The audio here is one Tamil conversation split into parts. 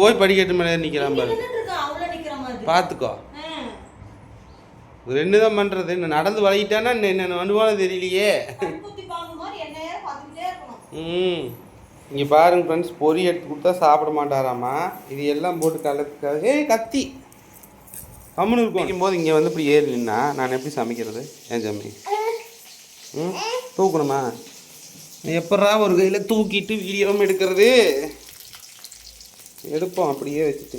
போய் படிக்கட்டு மேலே நிற்கிறான் பாரு. பார்த்துக்கோ. ரெண்டு தான் பண்ணுறது இன்னும் நடந்து வளையிட்டானா என்ன அனுபவம் தெரியலையே. ம். இங்கே பாருங்க ஃப்ரெண்ட்ஸ் பொரி எடுத்து கொடுத்தா சாப்பிட மாட்டாராமா? இது எல்லாம் போட்டு கலக்க ஏய் கத்தி. கம்முன்னு இருக்கும். போது இங்கே வந்து இப்படி ஏறி நின்னா நான் எப்படி சமைக்கிறது? ஏன் ஜம்மி? ம்? தூக்கணுமா? எப்படா ஒரு கையில் தூக்கிட்டு வீடியோவும் எடுக்கிறது? எடுப்போம் அப்படியே வச்சுட்டு.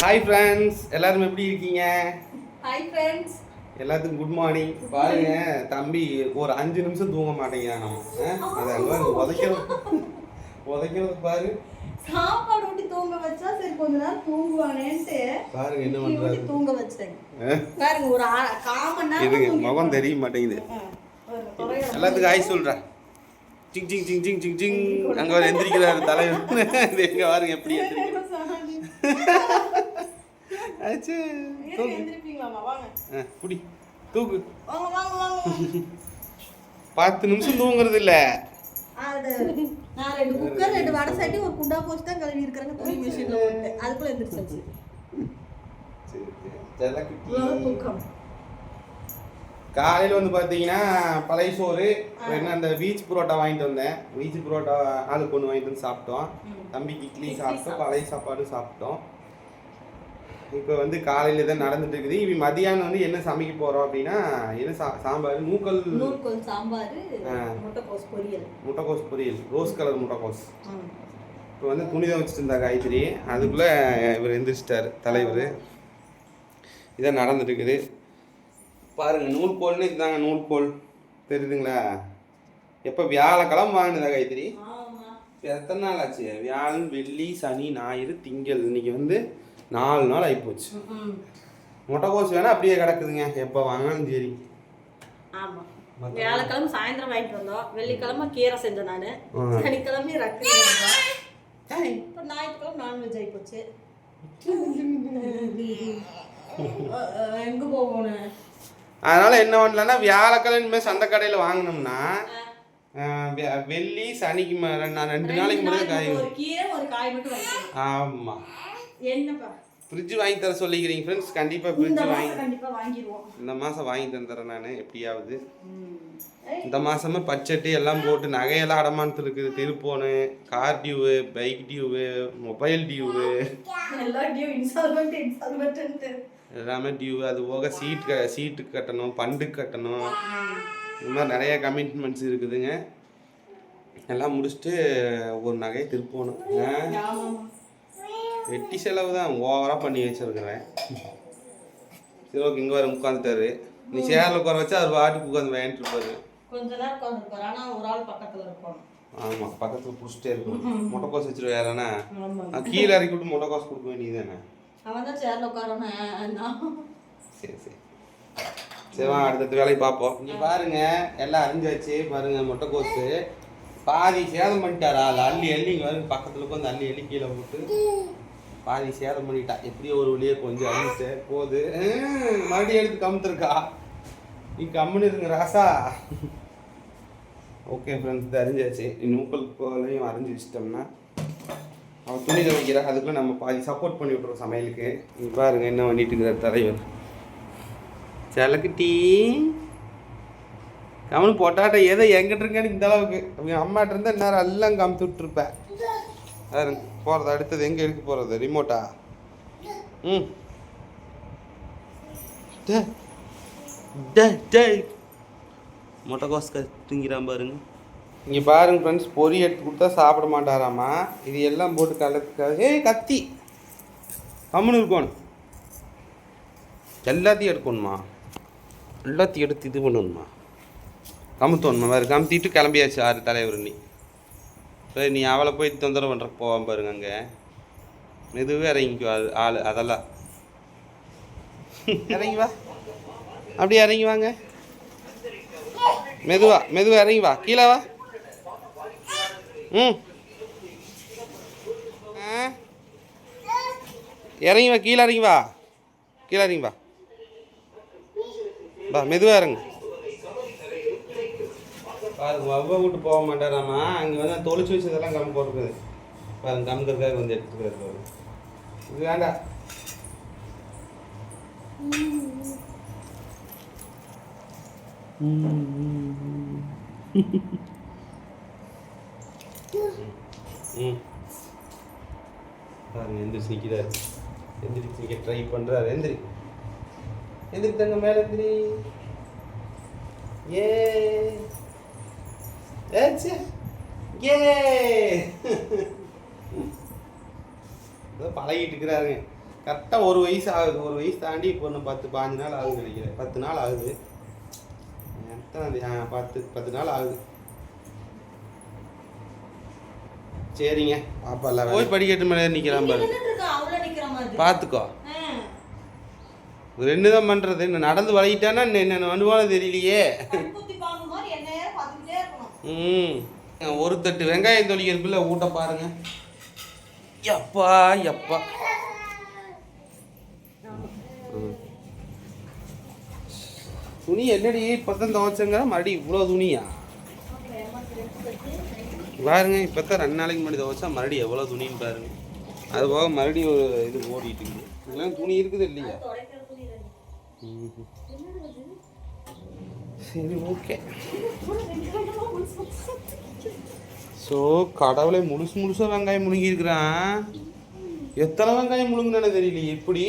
ஹாய் ஃப்ரெண்ட்ஸ் எல்லாரும் எப்படி இருக்கீங்க? Hi friends. எல்லாத்துக்கும் குட் மார்னிங் பாருங்க தம்பி ஒரு அஞ்சு நிமிஷம் தூங்க மாட்டேங்கிறான் நம்ம அதை அங்கே உதைக்கிறது. உதைக்கிறது பாரு. சாப்பாடு ஊட்டி தூங்க வச்சா சரி கொஞ்ச நேரம் தூங்குவானேன்ட்டு பாருங்க என்ன பண்றாரு. தூங்க வச்சேன். பாருங்க ஒரு மணி நேரம் முகம் தெரிய மாட்டேங்குது. எல்லாத்துக்கும் ஆய் சொல்றேன் ஜிங் ஜிங் ஜிங் ஜிங் ஜிங் ஜிங். அங்க ஒரு எந்திரிக்கிறாரு தலைவர். எங்க பாருங்க எப்படி. ஆச்சு இருங்க, தூக்கு. பத்து நிமிஷம் தூங்குறது இல்ல. நான் ரெண்டு குக்கர் ரெண்டு வடை சட்டி ஒரு குண்டா போச்சு தான் கழுவி இருக்கிறேங்க துணி மிஷின்ல போட்டு அதுக்குள்ள எந்திரிச்சாச்சு. தூக்கம். காலையில் வந்து பார்த்தீங்கன்னா பழைய சோறு என்ன அந்த பீச் புரோட்டா வாங்கிட்டு வந்தேன். பீச் புரோட்டா ஆளுக்கு ஒன்று வாங்கிட்டு வந்து சாப்பிட்டோம். தம்பிக்கு இட்லி சாப்பிட்டோம் பழைய சாப்பாடு சாப்பிட்டோம். இப்போ வந்து காலையில் தான் நடந்துட்டு இருக்குது. இப்போ மதியானம் வந்து என்ன சமைக்க போகிறோம் அப்படின்னா என்ன சா சாம்பார்? நூக்கல் நூற்கோல் சாம்பார். முட்டைக்கோஸ் பொரியல். முட்டைக்கோஸ் பொரியல். ரோஸ் கலர் முட்டைக்கோஸ். இப்போ வந்து துணி தான் வச்சுட்டு இருந்தா காயத்ரி. அதுக்குள்ளே இவர் எந்திரிச்சிட்டார் தலைவர். இதான் நடந்துட்டு இருக்குது. பாருங்க நூல்கோல்னு இதுதாங்க நூல்கோல் தெரியுதுங்களா? எப்போ வியாழக்கிழமை வாங்கினதா இப்ப எத்தனை நாள் ஆச்சு? வியாழன் வெள்ளி சனி ஞாயிறு திங்கள். இன்னைக்கு வந்து நாலு நாள் ஆகிப்போச்சு. முட்டைக்கோஸ் வேணா அப்படியே கிடக்குதுங்க. எப்போ வாங்கினாலும் சரி. வியாழக்கிழமை சாயந்தரம் வாங்கிட்டு வந்தோம். வெள்ளிக்கிழமை கீரை செஞ்சேன் நானு. சனிக்கிழமை ரக்கி இப்போ ஞாயிற்றுக்கிழமை நான்வெஜ் ஆகி போச்சு எங்க போகணும் அதனால என்ன பண்ணலாம்னா வியாழக்கிழமை இனிமேல் சந்தை கடையில் வாங்கினோம்னா வெள்ளி சனிக்கு ம- ரெண்டு நாளைக்கு மட்டும் காய் ஆமாம் ஃப்ரிட்ஜ் வாங்கி தர சொல்லிக்கிறீங்க ஃப்ரெண்ட்ஸ் கண்டிப்பாக ஃப்ரிட்ஜ் வாங்கி இந்த மாதம் வாங்கி தந்துடுறேன் நான் எப்படியாவது. இந்த மாதமே பட்ஜெட்டு எல்லாம் போட்டு நகையெல்லாம் அடமானத்தில் இருக்குது. திருப்போனு car due bike due mobile due due எல்லாமே டியூவு அது போக சீட் க சீட்டு கட்டணும் பண்டு கட்டணும். இந்த மாதிரி நிறைய கமிட்மெண்ட்ஸ் இருக்குதுங்க. எல்லாம் முடிச்சுட்டு ஒரு நகையை திருப்பணும் வெட்டி செலவு தான். ஓவராக பண்ணி வச்சிருக்கிறேன். சரி ஓகே இங்கே வர உட்காந்துட்டாரு. நீ சேரில் உட்கார வச்சா அவர் வாட்டுக்கு உட்காந்து வாங்கிட்டு இருப்பாரு. கொஞ்ச நேரம் உட்காந்துருப்பாரு ஆனா ஒரு ஆள் பக்கத்துல இருப்பான் ஆமாம் பக்கத்தில் பிடிச்சிட்டே இருக்கணும். முட்டைக்கோஸ் ஆமா கீழே இறக்கி விட்டு முட்டைக்கோஸ் கொடுக்க வேண்டியதுதானே அவன் தான் சேர்ல உட்காரணும் சரி சரி. சரி அடுத்த வேலையை பார்ப்போம். இங்கே பாருங்க எல்லாம் அரிஞ்சாச்சு பாருங்க முட்டைக்கோஸு பாதி சேதம் பண்ணிட்டாரா? அது அள்ளி அள்ளி இங்கே வரும் பக்கத்தில் உட்காந்து அள்ளி அள்ளி கீழே போட்டு. பாதி சேதம் பண்ணிட்டா. எப்படியோ ஒரு வழியே கொஞ்சம் அழிச்சு போகுது மறுபடியும் எடுத்து கமுத்துருக்கா? நீ கம்முன்னு இருங்க ராசா. ஓகே ஃப்ரெண்ட்ஸ் இது நீ நூக்கல் கோலையும் அறிஞ்சு வச்சிட்டோம்னா அவன் துணி துவைக்கிறா அதுக்குள்ள நம்ம பாதி சப்போர்ட் பண்ணி விட்ருவோம் சமையலுக்கு. நீ பாருங்க என்ன பண்ணிட்டு இருக்கிறார் தலைவர். செலக்குட்டி. கவனு பொட்டாட்ட எதை எங்கிட்ட இருக்கேன்னு இந்த அளவுக்கு. அவங்க அம்மாட்ட இருந்தால் நேரம் எல்லாம் காமித்து விட்டுருப்பேன் போகிறது அடுத்தது. எங்கே எடுக்க போகிறது ரிமோட்டா ம். டே டே டே. முட்டைக்கோஸ் தூங்கிறான் பாருங்க. இங்கே பாருங்க ஃப்ரெண்ட்ஸ் பொறி எடுத்து கொடுத்தா சாப்பிட மாட்டாராமா? இது எல்லாம் போட்டு கலக்க ஏய் கத்தி. கம்முன்னு இருக்கணும். எல்லாத்தையும் எடுக்கணுமா? எல்லாத்தையும் எடுத்து இது பண்ணணுமா? கமுத்தோணுமா? வேறு கமுத்திட்டு கிளம்பியாச்சு ஆறு தலைவர் நீ சரி நீ அவளை போய் தொந்தரவு பண்ணுற போவான் பாருங்க அங்கே. மெதுவே இறங்கிக்கோ அது ஆள் அதெல்லாம். இறங்கி வா. அப்படியே இறங்கி வாங்க. மெதுவா மெதுவா இறங்கி வா. கீழே வா. ம். ஆ. இறங்கி வா கீழே இறங்கி வா. கீழே இறங்கி வா. வா மெதுவா இறங்கு. பாருங்க வவ்வ விட்டு போக மாட்டாராமா அங்கே வந்து தொலைச்சி வச்சதெல்லாம் கம்மி போட்டுருக்குது. பாருங்க கம்கருக்காக வந்து எடுத்துக்கிறாரு பாருங்க. இது வேண்டாம் ம். பாருங்க எந்திரிச்சு நிற்கிறார் எந்திரிச்சு நிற்க ட்ரை பண்ணுறாரு எந்திரி. எந்திரி தங்க மேலே எந்திரி. ஏ. ஏச்சு ஏ. ஏதோ பழகிட்டு இருக்கிறாருங்க கரெக்டாக ஒரு வயசு ஆகுது. ஒரு வயசு தாண்டி இப்போ ஒன்று பத்து பாஞ்சு நாள் ஆகுது நினைக்கிறேன். பத்து நாள் ஆகுது. எத்தனை பத்து பத்து நாள் ஆகுது. சரிங்க. பாப்பா போய் படிக்கட்டு மேலே நிற்கிறான் பாரு. பார்த்துக்கோ. ரெண்டு தான் பண்ணுறது இன்னும் நடந்து வளையிட்டானா என்ன பண்ணுவானு தெரியலையே. ம். ஒரு தட்டு வெங்காயம் தொளிக்கிறதுக்குள்ள ஊட்ட பாருங்க. எப்பா எப்பா. ம். துணி என்னடி? இப்போ தான் துவைச்சங்க மறுபடியும் இவ்வளோ துணியா? பாருங்க இப்போ தான் ரெண்டு நாளைக்கு முன்னாடி துவைச்சா மறுபடியும் எவ்வளோ துணின்னு பாருங்க. அது போக மறுபடியும் ஒரு இது ஓடிட்டு இருக்குது இதெல்லாம் துணி இருக்குது இல்லையா? சரி ஓகே. ஸோ கடவுளை முழுசு முழுசாக வெங்காயம் முழுங்கியிருக்கிறான். எத்தனை வெங்காயம் முழுங்கினு தெரியலையே எப்படி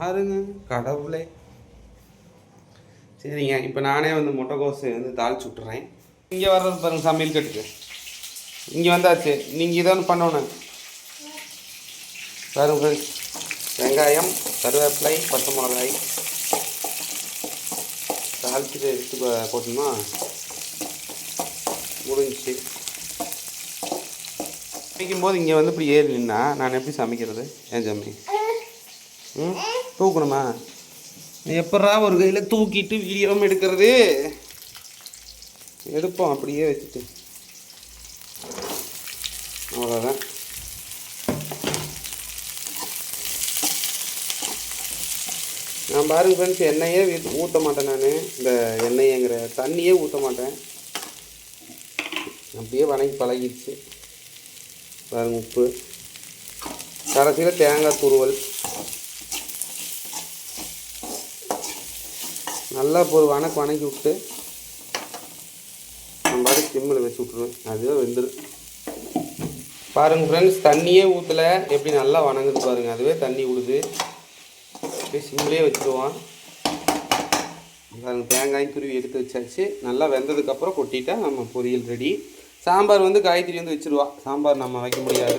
பாருங்க. கடவுளே. சரிங்க இப்போ நானே வந்து முட்டைக்கோசு வந்து தாளிச்சு விட்டுறேன். இங்கே வர்றது பாருங்க சமையல் கட்டுக்கு. இங்கே வந்தாச்சு. நீங்கள் இதான் பண்ணணும். பாருங்கள் வெங்காயம் கருவேப்பிலை பச்சை மிளகாய். தாளிச்சுட்டு எடுத்து போட்டோம்னா முடிஞ்சிச்சு. சமைக்கும்போது இங்கே வந்து இப்படி ஏறி நின்னா நான் எப்படி சமைக்கிறது? ஏன் ஜம்மி? ம்? தூக்கணுமா? எப்படா ஒரு கையில் தூக்கிட்டு வீடியோவும் எடுக்கிறது? எடுப்போம் அப்படியே வச்சுட்டு. அவ்வளோதான் நான் பாருங்க ஃப்ரெண்ட்ஸ் எண்ணெயே வீ- ஊற்ற மாட்டேன் நான். இந்த எண்ணெயங்கிற தண்ணியே ஊற்ற மாட்டேன். அப்படியே வணங்கி பழகிடுச்சு. பாருங்க உப்பு. கடைசியில் தேங்காய் துருவல். நல்லா ஒரு வணக்கு வணக்கி விட்டு சிம்மில் வச்சு விட்ருவேன் அதுவே வெந்துடும் பாருங்கள் ஃப்ரெண்ட்ஸ் தண்ணியே ஊற்றலை எப்படி நல்லா வணங்குது பாருங்கள் அதுவே தண்ணி விடுது அப்படியே சிம்லேயே வச்சுருவான் பாருங்கள் தேங்காய் துருவி எடுத்து வச்சாச்சு. நல்லா வெந்ததுக்கப்புறம் கொட்டிட்டா நம்ம பொரியல் ரெடி சாம்பார் வந்து காய்கறி வந்து வச்சுருவா. சாம்பார் நம்ம வைக்க முடியாது.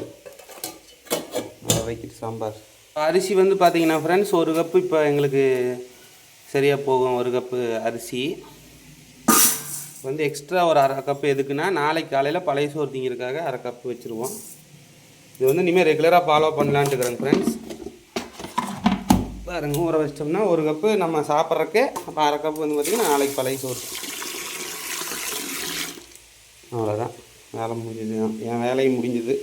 வைக்கிட்டு சாம்பார். அரிசி வந்து பார்த்திங்கன்னா ஃப்ரெண்ட்ஸ் ஒரு கப்பு இப்போ எங்களுக்கு சரியாக போகும். ஒரு கப்பு அரிசி. வந்து எக்ஸ்ட்ரா ஒரு அரை கப்பு எதுக்குன்னா நாளைக்கு காலையில் பழைய சோறு திங்கிறதுக்காக அரை கப்பு வச்சுருவோம். இது வந்து இனிமேல் ரெகுலராக ஃபாலோ பண்ணலான்ட்டு இருக்கிறேன் ஃப்ரெண்ட்ஸ் பாருங்க ஊற வச்சிட்டோம்னா ஒரு கப்பு நம்ம சாப்பிட்றக்கு அப்போ அரை கப்பு வந்து பார்த்திங்கன்னா நாளைக்கு பழைய சோறு. அவ்வளோதான் வேலை முடிஞ்சது. என் வேலையும் முடிஞ்சது.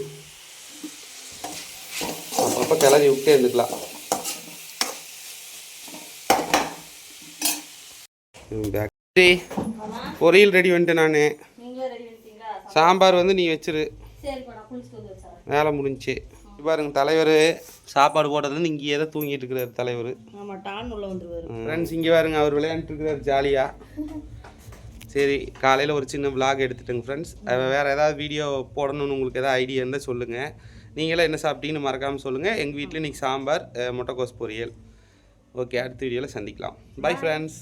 அப்பப்போ கிளறி விட்டே இருந்துக்கலாம். பேக் பொரியல் ரெடி பண்ணிட்டேன் நான். சாம்பார் வந்து நீ வச்சிரு. வேலை முடிஞ்சுச்சு. பாருங்க தலைவர் சாப்பாடு போடுறதுன்னு இங்கேயே தான் தூங்கிட்டு இருக்கிறார் தலைவர். ஆமா டான் உள்ள வந்துருவாரு. ஃப்ரெண்ட்ஸ் இங்கே பாருங்க அவர் விளையாண்டுட்டு இருக்கிறார் ஜாலியாக சரி காலையில் ஒரு சின்ன vlog எடுத்துட்டேங்க ஃப்ரெண்ட்ஸ் வேறு ஏதாவது வீடியோ போடணும்னு உங்களுக்கு ஏதாவது ஐடியா இருந்தால் சொல்லுங்கள் நீங்களே என்ன சாப்பிட்டீங்கன்னு மறக்காமல் சொல்லுங்கள் எங்கள் வீட்டில் இன்றைக்கி சாம்பார் முட்டைக்கோஸ் பொரியல். ஓகே அடுத்த வீடியோவில் சந்திக்கலாம். Bye friends